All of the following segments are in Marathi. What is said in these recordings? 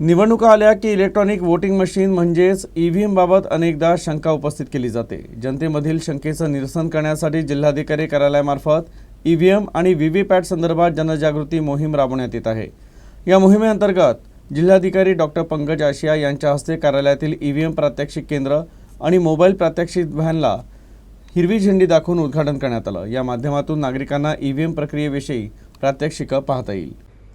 निवडणुका आल्या की इलेक्ट्रॉनिक वोटिंग मशीन म्हणजेच ईव्हीएमबाबत अनेकदा शंका उपस्थित केली जाते. जनतेमधील शंकेचं निरसन करण्यासाठी जिल्हाधिकारी कार्यालयामार्फत ईव्हीएम आणि व्ही व्ही पॅट संदर्भात जनजागृती मोहीम राबवण्यात येत आहे. या मोहिमेअंतर्गत जिल्हाधिकारी डॉक्टर पंकज आशिया यांच्या हस्ते कार्यालयातील ईव्हीएम प्रात्यक्षिक केंद्र आणि मोबाईल प्रात्यक्षिक व्हॅनला हिरवी झेंडी दाखवून उद्घाटन करण्यात आलं. या माध्यमातून नागरिकांना ईव्हीएम प्रक्रियेविषयी प्रात्यक्षिकं पाहता येईल.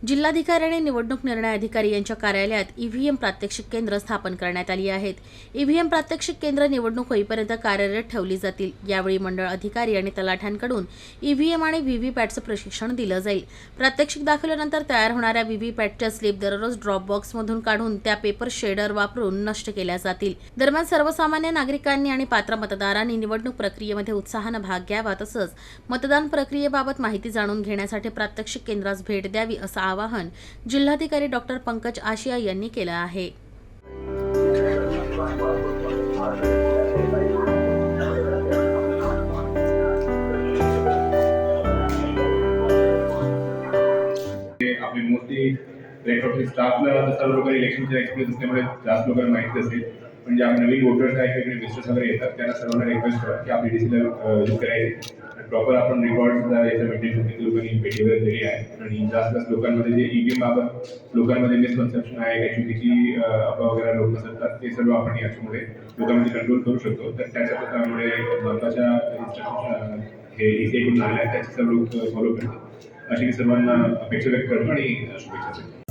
जिल्हाधिकारी आणि निवडणूक निर्णय अधिकारी यांच्या कार्यालयात ईव्हीएम प्रात्यक्षिक केंद्र स्थापन करण्यात आली आहेत. ईव्हीएम प्रात्यक्षिक केंद्र निवडणूक होईपर्यंत कार्यरत ठेवली जातील. यावेळी मंडळ अधिकारी आणि तलाठ्यांकडून ईव्हीएम आणि व्हीव्हीपॅटचं प्रशिक्षण दिलं जाईल. प्रात्यक्षिक दाखवल्यानंतर तयार होणाऱ्या व्हीव्हीपॅटच्या स्लिप दररोज ड्रॉप बॉक्समधून काढून त्या पेपर शेडर वापरून नष्ट केल्या जातील. दरम्यान सर्वसामान्य नागरिकांनी आणि पात्र मतदारांनी निवडणूक प्रक्रियेमध्ये उत्साहानं भाग घ्यावा तसंच मतदान प्रक्रियेबाबत माहिती जाणून घेण्यासाठी प्रात्यक्षिक केंद्रास भेट द्यावी असं आवाहन जिल्हाधिकारी डॉक्टर पंकज आशिया यांनी केलं आहे. मोस्टली इलेक्ट्रॉनिक स्टाफला सर्व लोकांना इलेक्शनचा एक्सपिरियन्स असल्यामुळे जास्त लोकांना माहिती असेल. म्हणजे जे नवीन वोटर्स आहेत वेगळे विजिटर्स वगैरे येतात त्यांना सर्वांना रिक्वेस्ट करा की आपली डीसीला विजिट करायची प्रॉपर आपण रेकॉर्ड याचं मेंटेन किती लोकांनी भेटी वगैरे दिली आहे. आणि जास्त जास्त लोकांमध्ये जे ईव्हीएम बाबत लोकांमध्ये मिसकन्सेप्शन आहे काही चुकीची अफवा वगैरे लोक नसतात ते सर्व आपण याच्यामुळे लोकांमध्ये कंट्रोल करू शकतो. तर त्याच्या त्यामुळे महत्त्वाच्या हे इथे कडून आल्या त्याचे सर्व लोक फॉलो करतात. अशी मी सर्वांना अपेक्षा व्यक्त करतो आणि शुभेच्छा देतो.